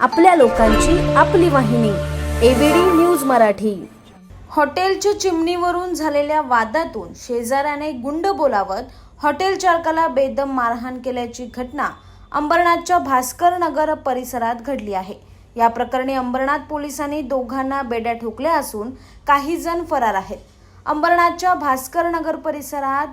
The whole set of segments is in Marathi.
आपल्या लोकांची आपली वाहिनी एबीडी न्यूज मराठी. हॉटेलच्या चिमणीवरून झालेल्या वादातून शेजाऱ्याने गुंड बोलावत हॉटेल चालकाला बेदम मारहाण केल्याची घटना अंबरनाथच्या भास्कर नगर परिसरात घडली आहे. या प्रकरणी अंबरनाथ पोलिसांनी दोघांना बेड्या ठोकल्या असून काही जण फरार आहेत. अंबरनाथच्या भास्कर नगर परिसरात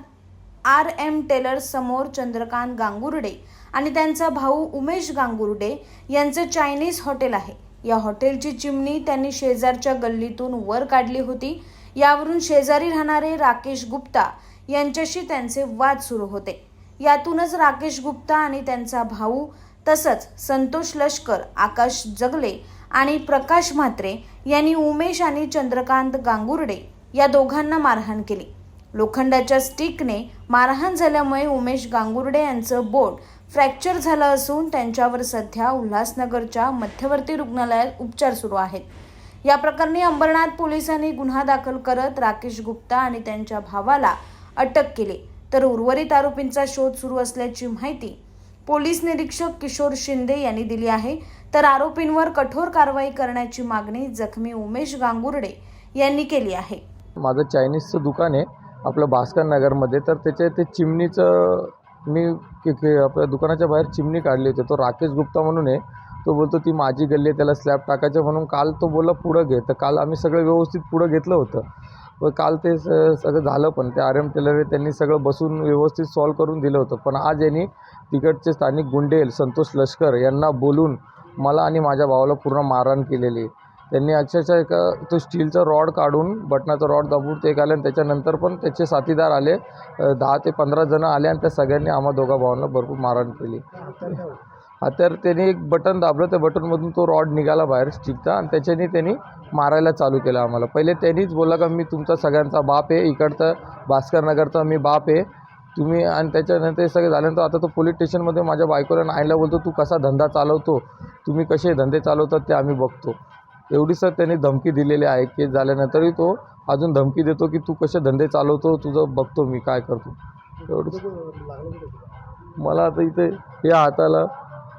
आर एम टेलर समोर चंद्रकांत गांगुर्डे आणि त्यांचा भाऊ उमेश गांगुर्डे यांचं चायनीज हॉटेल आहे. या हॉटेलची चिमणी त्यांनी शेजारच्या गल्लीतून वर काढली होती. यावरून शेजारी राहणारे राकेश गुप्ता यांच्याशी त्यांचे वाद सुरू होते. यातूनच राकेश गुप्ता आणि त्यांचा भाऊ तसंच संतोष लष्कर आकाश जगले आणि प्रकाश म्हात्रे यांनी उमेश आणि चंद्रकांत गांगुर्डे या दोघांना मारहाण केली. लोखंडाच्या स्टिकने मारहाण झाल्यामुळे उमेश गांगुर्डे यांचं बोट फ्रॅक्चर झालं असून त्यांच्यावर सध्या उल्हासनगरच्या मध्यवर्ती रुग्णालयात उपचार सुरू आहेत. या प्रकरणी अंबरनाथ पोलिसांनी गुन्हा दाखल करत राकेश गुप्ता आणि त्यांच्या भावाला अटक केली. तर उर्वरित आरोपींचा शोध सुरू असल्याची माहिती पोलीस निरीक्षक किशोर शिंदे यांनी दिली आहे. तर आरोपींवर कठोर कारवाई करण्याची मागणी जखमी उमेश गांगुर्डे यांनी केली आहे. माझं चायनीजचं दुकान आहे. आपलं भास्कर नगरमध्ये तर त्याच्या ते चिमणीचं मी के के आपल्या दुकानाच्या बाहेर चिमणी काढली होती. तो राकेश गुप्ता म्हणून आहे. तो बोलतो ती माझी गल्ली आहे त्याला स्लॅब टाकायचं म्हणून काल तो बोलला पुढं घे. तर काल आम्ही सगळं व्यवस्थित पुढं घेतलं होतं. व काल ते स सगळं झालं पण ते आर एम टेलर त्यांनी सगळं बसून व्यवस्थित सॉल्व करून दिलं होतं. पण आज यांनी तिकडचे स्थानिक गुंडेल संतोष लष्कर यांना बोलून मला आणि माझ्या भावाला पूर्ण मारहाण केलेली आहे. त्यांनी अक्षरशः एक तो स्टीलचा रॉड काढून बटनाचा रॉड दाबून ते आले आणि त्याच्यानंतर पण त्याचे साथीदार आले. दहा ते पंधरा जणं आले आणि त्या सगळ्यांनी आम्हा दोघा भावांना भरपूर मारहाण केली. हा तर त्यांनी एक बटन दाबलं. त्या बटनमधून तो रॉड निघाला बाहेर स्टिकचा आणि त्याच्याने त्यांनी मारायला चालू केलं आम्हाला. पहिले त्यांनीच बोलला का मी तुमचा सगळ्यांचा बाप आहे. इकडचा भास्करनगरचा मी बाप आहे. तुम्ही आणि त्याच्यानंतर हे सगळं झाल्यानंतर आता तो पोलीस स्टेशनमध्ये माझ्या बायकोला आईला बोलतो. तू कसा धंदा चालवतो? तुम्ही कसे धंदे चालवतात ते आम्ही बघतो. एवढीच त्यांनी धमकी दिलेली आहे केस झाल्यानंतरही तो अजून धमकी देतो की तू कसे धंदे चालवतो तुझं बघतो मी काय करतो. एवढंच. मला आता इथे या हाताला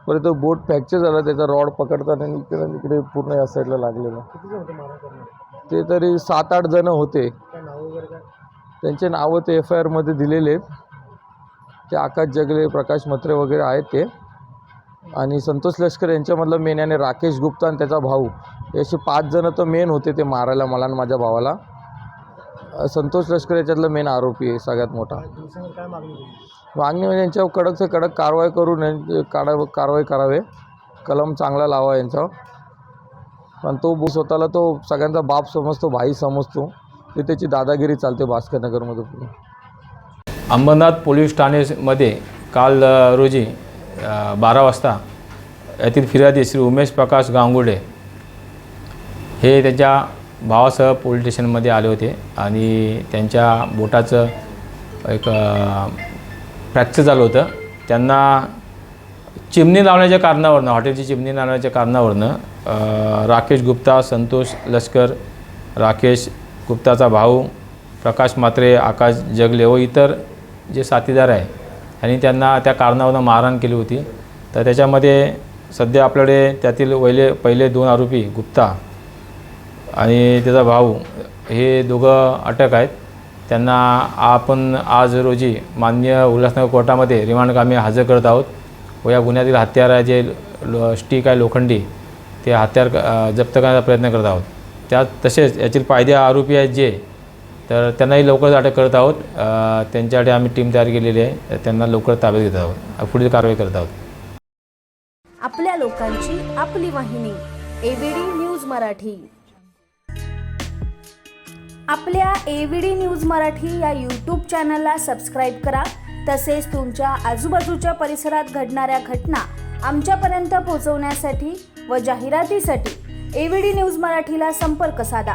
परत तो बोट फ्रॅक्चर झाला त्याचा रॉड पकडताना इकडे इकडे पूर्ण या साईडला लागलेलं ते तरी सात आठ जणं होते. त्यांचे नावं ते एफ आय आरमध्ये दिलेले आहेत. ते आकाश जगले प्रकाश म्हात्रे वगैरे आहेत ते. आणि संतोष लष्कर यांच्यामधलं मेन आणि राकेश गुप्ता आणि त्याचा भाऊ. हे असे पाच जणं तर मेन होते ते मारायला मला आणि माझ्या भावाला. संतोष लष्कर याच्यातलं मेन आरोपी आहे सगळ्यात मोठा. मागणी म्हणजे यांच्यावर कडक से कडक कारवाई करून यांचे काढा कारवाई करावे. कलम चांगला लावा यांच्यावर. पण तो बो- स्वतःला तो सगळ्यांचा बाप समजतो भाई समजतो. ते त्याची दादागिरी चालते भास्करनगरमध्ये अंबरनाथ पोलीस ठाणेमध्ये काल रोजी बारा वाजता येथील फिर्यादी श्री उमेश प्रकाश गांगुडे हे त्याच्या भावासह पोलीस स्टेशनमध्ये आले होते आणि त्यांच्या बोटाचं एक फ्रॅक्चर झालं होतं. त्यांना चिमणी लावण्याच्या कारणावरनं हॉटेलची चिमणी लावण्याच्या कारणावरनं राकेश गुप्ता संतोष लष्कर राकेश गुप्ताचा भाऊ प्रकाश मात्रे आकाश जगले व इतर जे साथीदार आहे आणि त्यांना त्या कारणावरून मारहाण केली होती. तर त्याच्यामध्ये सध्या आपल्याकडे त्यातील वहिले पहिले दोन आरोपी गुप्ता आणि त्याचा भाऊ हे दोघं अटक आहेत. त्यांना आपण आज रोजी मान्य उल्हासनगर कोर्टामध्ये रिमांडकामी हजर करत आहोत. व या गुन्ह्यातील हत्यार आहे जे लो स्टिक आहे लोखंडी ते हत्यार जप्त करण्याचा प्रयत्न करत आहोत. त्यात तसेच यातील पायदे आरोपी आहेत जे तर त्यांनाही लवकरच अटक करत आहोत. त्यांच्यासाठी आम्ही टीम तयार केलेली आहे. त्यांना लवकर ताब्यात घेत आहोत. पुढील कारवाई करत आहोत. आपल्या लोकांची आपली वाहिनी. ABD news Marathi. आपल्या एबीडी न्यूज मराठी या यूट्यूब चॅनलला सबस्क्राईब करा. तसेच तुमच्या आजूबाजूच्या परिसरात घडणाऱ्या घटना आमच्यापर्यंत पोहोचवण्यासाठी व जाहिरातीसाठी एबीडी न्यूज मराठीला संपर्क साधा.